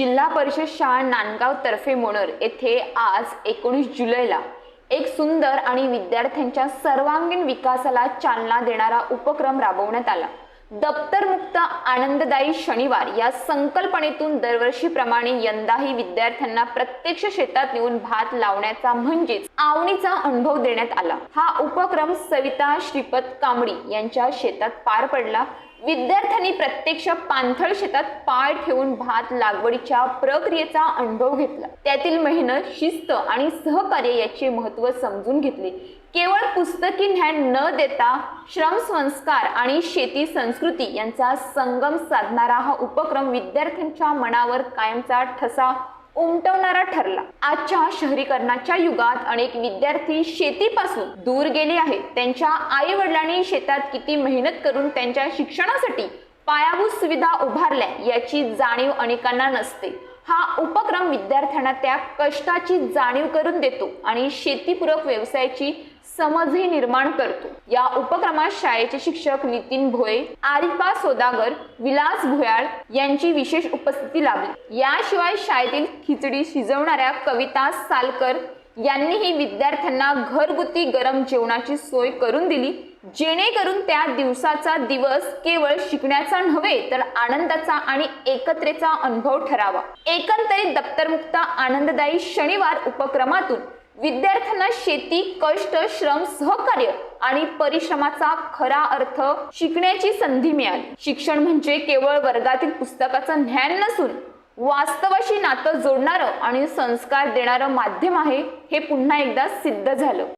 जिल्हा परिषद शाळा नांदगाव तर्फे मोनर येथे आज एकोणीस जुलैला एक सुंदर आणि विद्यार्थ्यांच्या सर्वांगीण विकासाला चालना देणारा उपक्रम राबवण्यात आला. दप्तरमुक्त आनंददायी शनिवार या संकल्पनेतून दरवर्षीप्रमाणे यंदाही विद्यार्थ्यांना प्रत्यक्ष शेतात नेऊन भात लावण्याचा म्हणजेच आवणीचा अनुभव देण्यात आला. हा उपक्रम सविता श्रीपत कांबडी यांच्या शेतात पार पडला. विद्यार्थ्यांनी प्रत्यक्ष पाणथळ शेतात पाय ठेवून भात लागवडीच्या प्रक्रियेचा अनुभव घेतला. त्यातील मेहनत शिस्त आणि सहकार्य याचे महत्त्व समजून घेतले. केवळ पुस्तकी ज्ञान न देता श्रम संस्कार आणि शेती संस्कृती यांचा संगम साधणारा हा उपक्रम विद्यार्थ्यांच्या मनावर कायमचा ठसा उमटवणारा ठरला. आजच्या शहरीकरणाच्या युगात अनेक विद्यार्थी शेतीपासून दूर गेले आहेत. त्यांच्या आई वडिलांनी शेतात किती मेहनत करून त्यांच्या शिक्षणासाठी पायाभूत सुविधा उभारल्या याची जाणीव अनेकांना नसते. हा उपक्रम विद्यार्थ्यांना त्या कष्टाची जाणीव करून देतो आणि शेतीपूरक व्यवसायाची समजही निर्माण करतो. या उपक्रमात शाळेचे शिक्षक नितीन भोये आरिफा सोदागर विलास भुयाळ यांची विशेष उपस्थिती लाभली. याशिवाय शाळेतील खिचडी शिजवणाऱ्या कविता सालकर यांनीही विद्यार्थ्यांना घरगुती गरम जेवणाची सोय करून दिली जेणेकरून त्या दिवसाचा दिवस केवळ शिकण्याचा नव्हे तर आनंदाचा आणि एकत्रेचा अनुभव ठरावा. एकंदरीत दप्तरमुक्त आनंददायी शनिवार उपक्रमातून विद्यार्थ्यांना शेती कष्ट श्रम सहकार्य आणि परिश्रमाचा खरा अर्थ शिकण्याची संधी मिळाली. शिक्षण म्हणजे केवळ वर्गातील पुस्तकाचं ज्ञान नसून वास्तवाशी नातं जोडणारं आणि संस्कार देणारं माध्यम आहे हे पुन्हा एकदा सिद्ध झालं.